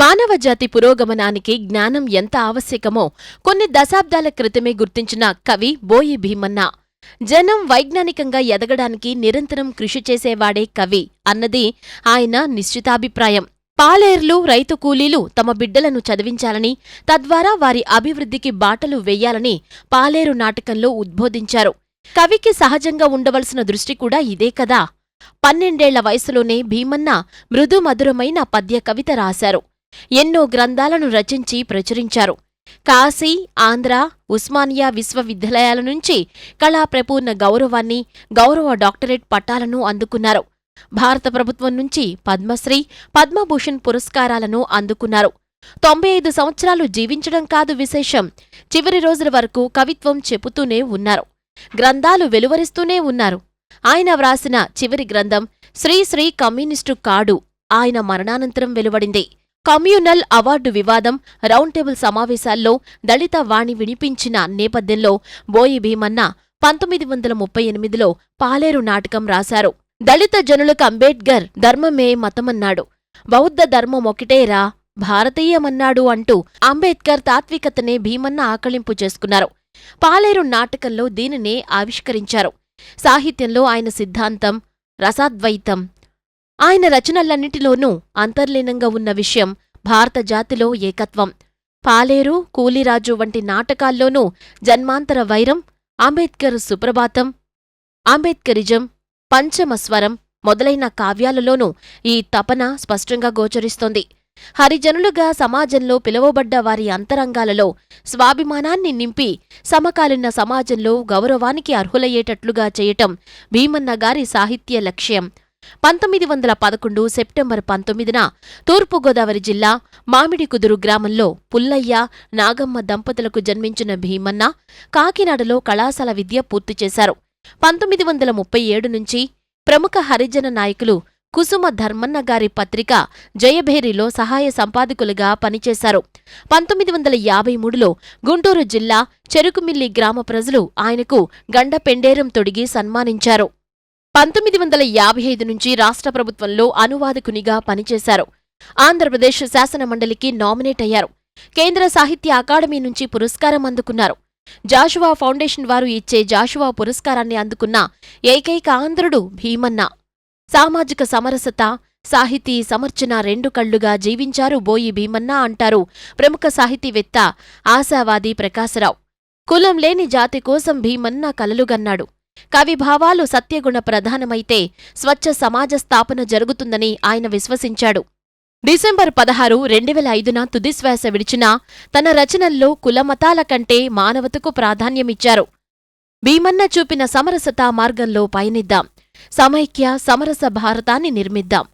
మానవజాతి పురోగమనానికి జ్ఞానం ఎంత ఆవశ్యకమో కొన్ని దశాబ్దాల క్రితమే గుర్తించిన కవి బోయి భీమన్న. జనం వైజ్ఞానికంగా ఎదగడానికి నిరంతరం కృషి చేసేవాడే కవి అన్నది ఆయన నిశ్చితాభిప్రాయం. పాలేర్లు రైతు కూలీలు తమ బిడ్డలను చదివించాలని తద్వారా వారి అభివృద్ధికి బాటలు వెయ్యాలని పాలేరు నాటకంలో ఉద్బోధించారు. కవికి సహజంగా ఉండవలసిన దృష్టి కూడా ఇదే కదా. పన్నెండేళ్ళ వయసులోనే భీమన్న మృదు మధురమైన పద్య కవిత రాశారు. ఎన్నో గ్రంథాలను రచించి ప్రచురించారు. కాశీ ఆంధ్ర ఉస్మానియా విశ్వవిద్యాలయాల నుంచి కళాప్రపూర్ణ గౌరవాన్ని గౌరవ డాక్టరేట్ పట్టాలను అందుకున్నారు. భారత ప్రభుత్వం నుంచి పద్మశ్రీ పద్మభూషణ్ పురస్కారాలను అందుకున్నారు. తొంభై ఐదు సంవత్సరాలు జీవించడం కాదు విశేషం. చివరి రోజుల వరకు కవిత్వం చెబుతూనే ఉన్నారు. గ్రంథాలు వెలువరిస్తూనే ఉన్నారు. ఆయన వ్రాసిన చివరి గ్రంథం శ్రీశ్రీ కమ్యూనిస్టు కాడు. ఆయన మరణానంతరం వెలువడింది. కమ్యూనల్ అవార్డు వివాదం రౌండ్ టేబుల్ సమావేశాల్లో దళిత వాణి వినిపించిన నేపథ్యంలో బోయి భీమన్న పంతొమ్మిది వందల ముప్పై ఎనిమిదిలో పాలేరు నాటకం రాశారు. దళిత జనులకు అంబేడ్కర్ ధర్మమే మతమన్నాడు. బౌద్ధ ధర్మం ఒకటేరా భారతీయమన్నాడు అంటూ అంబేద్కర్ తాత్వికతనే భీమన్న ఆకళింపు చేసుకున్నారు. పాలేరు నాటకంలో దీనినే ఆవిష్కరించారు. సాహిత్యంలో ఆయన సిద్ధాంతం రసాద్వైతం ఆయన రచనలన్నిటిలోనూ అంతర్లీనంగా ఉన్న విషయం భారత జాతిలో ఏకత్వం. పాలేరు కూలిరాజు వంటి నాటకాల్లోనూ జన్మాంతర వైరం అంబేద్కర్ సుప్రభాతం అంబేద్కరిజం పంచమస్వరం మొదలైన కావ్యాలలోనూ ఈ తపన స్పష్టంగా గోచరిస్తోంది. హరిజనులుగా సమాజంలో పిలువబడ్డ వారి అంతరంగాలలో స్వాభిమానాన్ని నింపి సమకాలీన సమాజంలో గౌరవానికి అర్హులయ్యేటట్లుగా చేయటం భీమన్న గారి సాహిత్య లక్ష్యం. పంతొమ్మిది వందల పదకొండు సెప్టెంబర్ పంతొమ్మిదిన తూర్పుగోదావరి జిల్లా మామిడికుదురు గ్రామంలో పుల్లయ్య నాగమ్మ దంపతులకు జన్మించిన భీమన్న కాకినాడలో కళాశాల విద్య పూర్తి చేశారు. పంతొమ్మిది వందల ముప్పై ఏడు నుంచి ప్రముఖ హరిజన నాయకులు కుసుమ ధర్మన్న గారి పత్రిక జయభేరిలో సహాయ సంపాదకులుగా పనిచేశారు. పంతొమ్మిది వందల యాభై మూడులో గుంటూరు జిల్లా చెరుకుమిల్లి గ్రామ ప్రజలు ఆయనకు గండపెండేరం తొడిగి సన్మానించారు. పంతొమ్మిది వందల యాభై ఐదు నుంచి రాష్ట్ర ప్రభుత్వంలో అనువాదకునిగా పనిచేశారు. ఆంధ్రప్రదేశ్ శాసనమండలికి నామినేట్ అయ్యారు. కేంద్ర సాహిత్య అకాడమీ నుంచి పురస్కారం అందుకున్నారు. జాషువా ఫౌండేషన్ వారు ఇచ్చే జాషువా పురస్కారాన్ని అందుకున్న ఏకైక ఆంధ్రుడు భీమన్న. సామాజిక సమరసత సాహితీ సమర్చన రెండు కళ్ళుగా జీవించారు బోయి భీమన్న అంటారు ప్రముఖ సాహితీవేత్త ఆశావాది ప్రకాశరావు. కులం లేని జాతి కోసం భీమన్న కలలుగన్నాడు. కవిభావాలు సత్యగుణ ప్రధానమైతే స్వచ్ఛ సమాజ స్థాపన జరుగుతుందని ఆయన విశ్వసించాడు. డిసెంబర్ పదహారు రెండు వేల ఐదున తుదిశ్వాస విడిచినా తన రచనల్లో కులమతాల కంటే మానవతకు ప్రాధాన్యమిచ్చారు. భీమన్న చూపిన సమరసతా మార్గంలో పయనిద్దాం. సమైక్య సమరస భారతాన్ని నిర్మిద్దాం.